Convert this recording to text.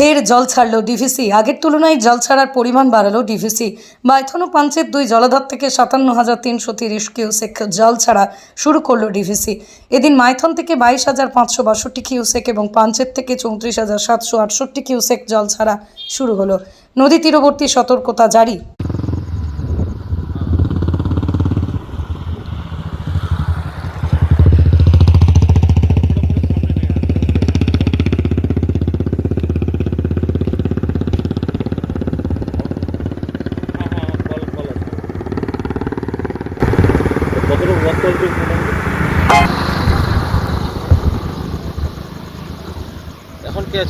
ফের জল ছাড়ল ডিভিসি আগের তুলনায় জল ছাড়ার পরিমাণ বাড়ালো ডিভিসি মাইথন পাঞ্চের দুই জলাধার থেকে সাতান্ন হাজার তিনশো তিরিশ কিউসেক জল ছাড়া শুরু করল ডিভিসি এদিন মাইথন থেকে বাইশ হাজার পাঁচশো বাষট্টি কিউসেক এবং পাঞ্চের থেকে চৌত্রিশ হাজার সাতশো আটষট্টি কিউসেক জল ছাড়া শুরু হলো। নদী তীরবর্তী সতর্কতা জারি। কতটা প্রভাব ফেলবে এখন কে আছে?